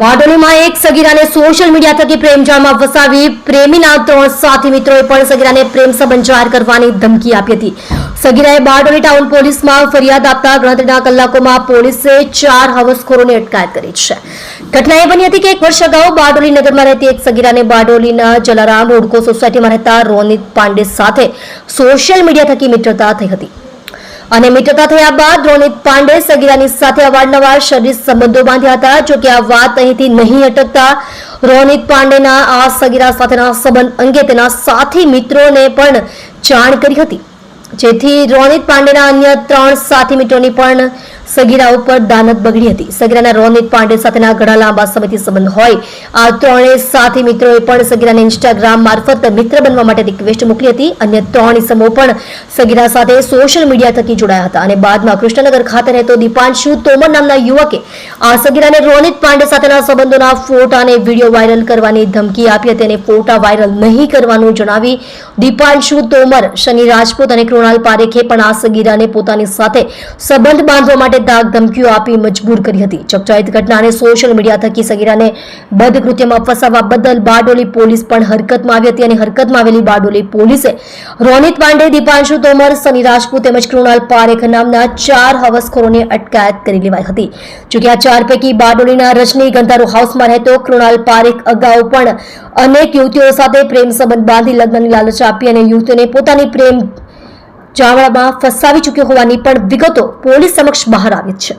બારડોલીમાં એક સગીરાને social media થકી પ્રેમજાળમાં ફસાવી પ્રેમીના ત્રણ સાથી મિત્રોએ પણ સગીરાને પ્રેમ સંબંધ જાહેર કરવાની ધમકી આપી હતી. સગીરાએ બારડોલી ટાઉન પોલીસમાં ફરિયાદ આપતા ગણતરીના કલાકોમાં પોલીસે ચાર હવસખોરોને અટકાયત કરી છે. ઘટના એ બની હતી કે એક વર્ષ અગાઉ બારડોલી નગરમાં રહેતી એક સગીરાને બારડોલીના જલારામ રોડકો સોસાયટીમાં રહેતા રોનિત પાંડે સાથે સોશિયલ મીડિયા થકી મિત્રતા થઈ હતી. અને મિત્રતા થયા બાદ રોનિત પાંડે સગીરાની સાથે અવારનવાર શરીર સંબંધો બાંધ્યા હતા. જોકે આ વાત અહીંથી નહીં અટકતા રોનિત પાંડેના આ સગીરા સાથેના સંબંધ અંગે તેના સાથી મિત્રોને પણ જાણ કરી હતી. જેથી રોનિત પાંડેના અન્ય ત્રણ સાથી મિત્રોની પણ સગીરા ઉપર દાનત બગડી હતી. સગીરાના રોનિત પાંડે સાથેના ઘણા લાંબા સમયથી સંબંધ હોય. આ ત્રણે સાથી મિત્રોએ પણ સગીરાને ઇન્સ્ટાગ્રામ મારફત મિત્ર બનવા માટે રિક્વેસ્ટ મોકલી હતી અન્ય ત્રણ ઇસમો પણ સગીરા સાથે સોશિયલ મીડિયા થકી જોડાયા હતા. અને બાદમાં કૃષ્ણનગર ખાતે રહેતો દીપાંશુ તોમર નામના યુવકે આ સગીરાને રોનિત પાંડે સાથેના સંબંધોના ફોટા અને વીડિયો વાયરલ કરવાની ધમકી આપી હતી અને ફોટા વાયરલ નહીં કરવાનું જણાવી દીપાંશુ તોમર, શનિ રાજપૂત અને કૃણાલ પારેખે પણ આ સગીરાને પોતાની સાથે સંબંધ બાંધવા માટે ધાક ધમકીઓ આપી મજબૂર કરી હતી. ચકચારિત ઘટનાને સોશિયલ મીડિયા થકી સગીરાને બદકૃત્યમાં ફસાવવા બદલ બારડોલી પોલીસ પણ હરકતમાં આવી હતી અને હરકતમાં આવેલી બારડોલી પોલીસે રોનિત પાંડે, દીપાંશુ તોમર, સની રાજપૂત તેમજ કૃણાલ પારેખ નામના ચાર હવસખોરોને અટકાયત કરી લેવાઈ હતી. જોકે આ ચાર પૈકી બારડોલીના રજની ગંધારો હાઉસમાં રહેતો કૃણાલ પારેખ અગાઉ પણ અનેક યુવતીઓ સાથે પ્રેમ સંબંધ બાંધી લગ્નની લાલચ આપી અને યુવતીઓને પોતાની પ્રેમ જાળવામાં ફસાવી ચૂક્યો હોવાની પણ વિગતો પોલીસ સમક્ષ બહાર આવી છે.